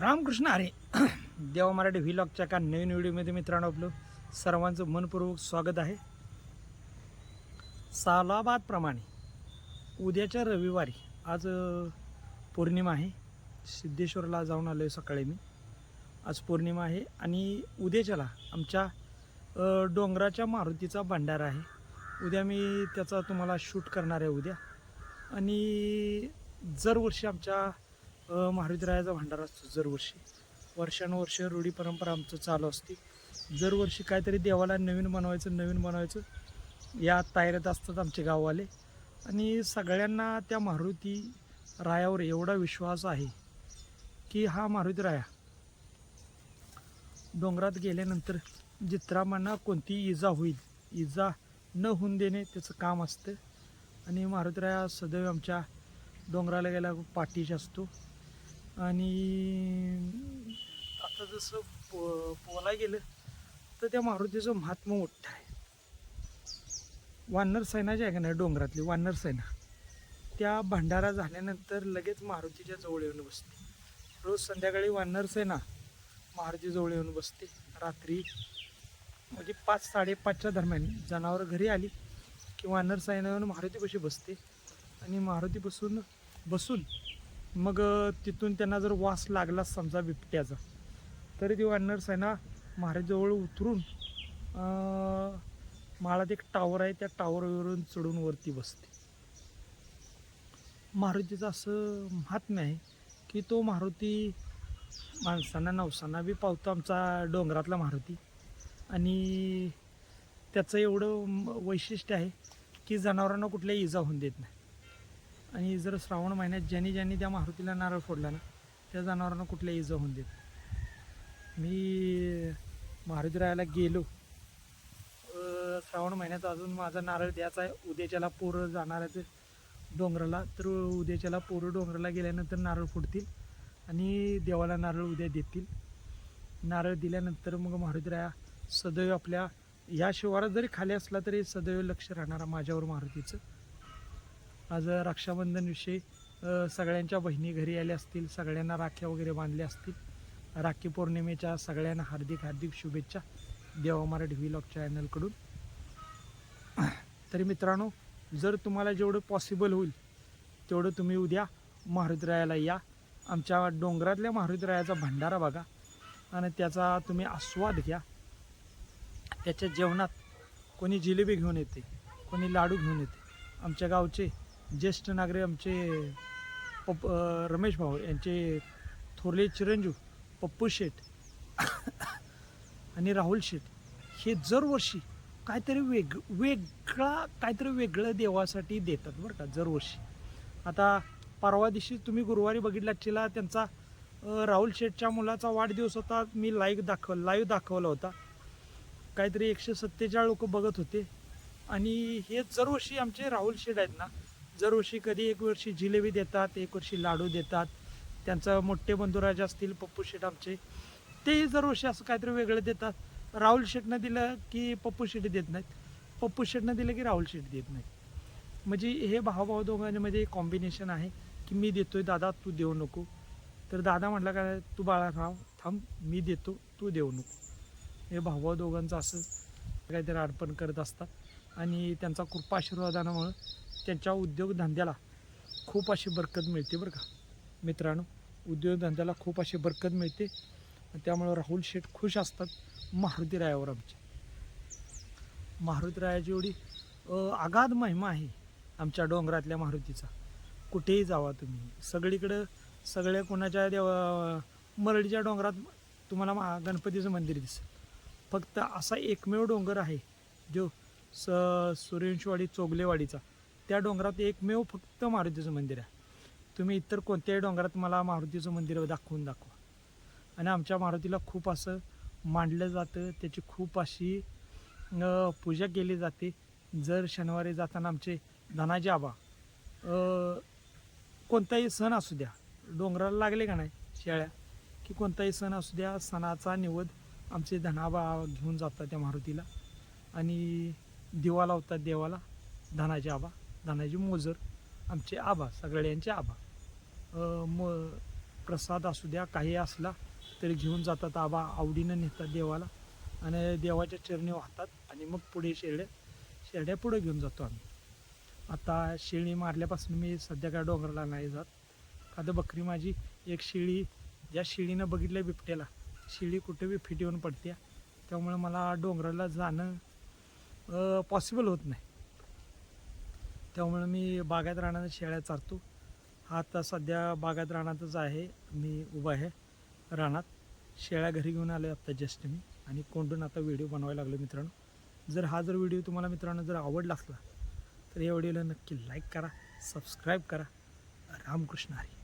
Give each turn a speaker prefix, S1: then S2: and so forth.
S1: रामकृष्ण अरे देवा मराठी व्हिलॉगच्या का नवीन व्हिडिओमध्ये मित्रांनो आपलं सर्वांचं मनपूर्वक स्वागत आहे. सालाबादप्रमाणे उद्याच्या रविवारी आज पौर्णिमा आहे. सिद्धेश्वरला जाऊन आलो आहे सकाळी मी. आज पौर्णिमा आहे आणि उद्याच्याला आमच्या डोंगराच्या मारुतीचा भंडारा आहे. उद्या मी त्याचा तुम्हाला शूट करणार आहे उद्या. आणि दरवर्षी आमच्या अ, भांडार असतो दरवर्षी. वर्षानुवर्ष रूढी परंपरा आमचं चालू असते. दरवर्षी काहीतरी देवाला नवीन बनवायचं नवीन बनवायचं या तयारीत असतात आमचे गाववाले. आणि सगळ्यांना त्या मारुती रायावर एवढा विश्वास आहे की हा मारुती राया डोंगरात गेल्यानंतर जित्रामांना कोणतीही इजा होईल? इजा न होऊन देणे त्याचं काम असतं. आणि मारुतीराया सदैव आमच्या डोंगराला गेला पाठीशी असतो. आणि आता जसं पो पोला गेलं तर त्या मारुतीचं महात्मा मोठं आहे. वानर सेना जी आहे का नाही डोंगरातली? वानर सेना. त्या भंडारा झाल्यानंतर लगेच मारुतीच्या जवळ येऊन बसते. रोज संध्याकाळी वानर सेना मारुतीजवळ येऊन बसते. रात्री म्हणजे पाच साडेपाचच्या दरम्यान जनावरं घरी आली की वानर सेना येऊन मारुतीपाशी बसते. आणि मारुती बसून बसून मग तिथून त्यांना जर वास लागला समजा बिबट्याचा तरी ती वानर सेना महाराजजवळ उतरून माळात एक टावर आहे त्या टावरवरून चढून वरती बसते. मारुतीचं असं महात्म्य आहे की तो मारुती माणसांना नवसांना बी पावतो आमचा डोंगरातला मारुती. आणि त्याचं एवढं वैशिष्ट्य आहे की जनावरांना कुठल्याही इजा होऊन देत नाही. आणि जर श्रावण महिन्यात ज्यांनी ज्यांनी त्या मारुतीला नारळ फोडला ना त्या जनावरांना कुठल्याही इजा होऊन देत मी मारुतीरायाला गेलो. श्रावण महिन्यात अजून माझा नारळ द्यायचा आहे. उद्याच्याला पोरं जाणार आहे डोंगराला. तर उद्याच्याला पोरं डोंगराला गेल्यानंतर नारळ फोडतील आणि देवाला नारळ उद्या देतील. नारळ दिल्यानंतर मग मारुतीराया सदैव आपल्या या शिवारात जरी खाली असला तरी सदैव लक्ष राहणारा माझ्यावर मारुतीचं. आज रक्षाबंधनविषयी सगळ्यांच्या बहिणी घरी आल्या असतील सगळ्यांना राख्या वगैरे बांधल्या असतील. राखी पौर्णिमेच्या सगळ्यांना हार्दिक हार्दिक शुभेच्छा देवा मराठी व्हिलॉग चॅनलकडून तरी मित्रांनो जर तुम्हाला जेवढं पॉसिबल होईल तेवढं तुम्ही उद्या महारुद्रायाला या. आमच्या डोंगरातल्या महारुद्रायाचा भंडारा बघा आणि त्याचा तुम्ही आस्वाद घ्या. त्याच्या जेवणात कोणी जिलेबी घेऊन येते कोणी लाडू घेऊन येते. आमच्या गावचे ज्येष्ठ नागरिक आमचे पप रमेश भाऊ यांचे थोरले चिरंजीव पप्पू शेठ आणि राहुल शेठ हे दरवर्षी काहीतरी वेग वेगळा काहीतरी वेगळं देवासाठी देतात बरं का दरवर्षी. आता परवा दिवशी तुम्ही गुरुवारी बघितला चिला त्यांचा राहुल शेठच्या मुलाचा वाढदिवस होता मी लाईव्ह दाखव लाईव्ह दाखवला होता. काहीतरी एकशे सत्तेचाळीस लोक बघत होते. आणि हे दरवर्षी आमचे राहुल शेठ आहेत ना दरवर्षी कधी एक वर्षी जिलेबी देतात एक वर्षी लाडू देतात त्यांचं मोठे बंधुराज असतील पप्पू शेठ आमचे तेही दरवर्षी असं काहीतरी वेगळं देतात राहुल शेठनं दिलं की पप्पू शेठ देत नाहीत. पप्पू शेठनं दिलं की राहुल शेठ देत नाहीत. म्हणजे हे भावभाव दोघांमध्ये म्हणजे कॉम्बिनेशन आहे की मी देतोय दादा तू देऊ नको. तर दादा म्हटलं काय तू बाळा राव थांब मी देतो तू देऊ नको. हे भावभाव दोघांचं असं काहीतरी अर्पण करत असतात. आणि त्यांचा कृपाशीर्वादामुळं त्यांच्या उद्योगधंद्याला खूप अशी बरकत मिळते बरं का. मित्रांनो उद्योगधंद्याला खूप अशी बरकत मिळते. त्यामुळं राहुल शेठ खुश असतात मारुती रायावर आमच्या. मारुती रायाची एवढी आगाध अगाध महिमा आहे आमच्या डोंगरातल्या मारुतीचा. कुठेही जावा तुम्ही. सगळीकडं सगळ्या कोणाच्या देवा मरडीच्या डोंगरात तुम्हाला मा गणपतीचं मंदिर दिसेल. फक्त असा एकमेव डोंगर आहे जो स सूर्यवंशवाडी चोगलेवाडीचा. त्या डोंगरात एकमेव फक्त मारुतीचं मंदिर आहे. तुम्ही इतर कोणत्याही डोंगरात मला मारुतीचं मंदिर दाखवून दाखवा. आणि आमच्या मारुतीला खूप असं मांडलं जातं त्याची खूप अशी पूजा केली जाते. जर शनिवारी जाताना आमचे धनाजी आबा कोणताही सण असू द्या डोंगराला लागले का नाही शेळ्या की कोणताही सण असू द्या सणाचा निवद आमचे धनाबा घेऊन जातात त्या मारुतीला. आणि दिवा लावतात देवाला धनाजी आबा. धनाजी मोजर आमचे आबा सगळ्यांचे आबा. म प्रसाद असू द्या काही असला तरी घेऊन जातात आबा आवडीनं नेतात देवाला. आणि देवाच्या चरणी वाहतात आणि मग पुढे शेळ्या शेळ्या पुढे घेऊन जातो आम्ही. आता शेळी मारल्यापासून मी सध्या काय डोंगराला नाही जात. का बकरी माझी एक शेळी ज्या शेळीनं बघितल्या बिबट्याला शेळी कुठे बी फिट येऊन पडते त्यामुळे मला डोंगराला जाणं पॉसिबल होत नाही. त्यामुळे मी बागायत राहण्यात शेळ्या चारतो. हा आता सध्या बागायत रानातच आहे. मी उभा आहे रानात. शेळ्या घरी घेऊन आलो आत्ता जस्ट मी आणि कोंडून आता व्हिडिओ बनवायला लागलो मित्रांनो. जर हा जर व्हिडिओ तुम्हाला मित्रांनो जर आवडला असला तर या व्हिडिओला नक्की लाईक करा सबस्क्राईब करा. रामकृष्ण हरी.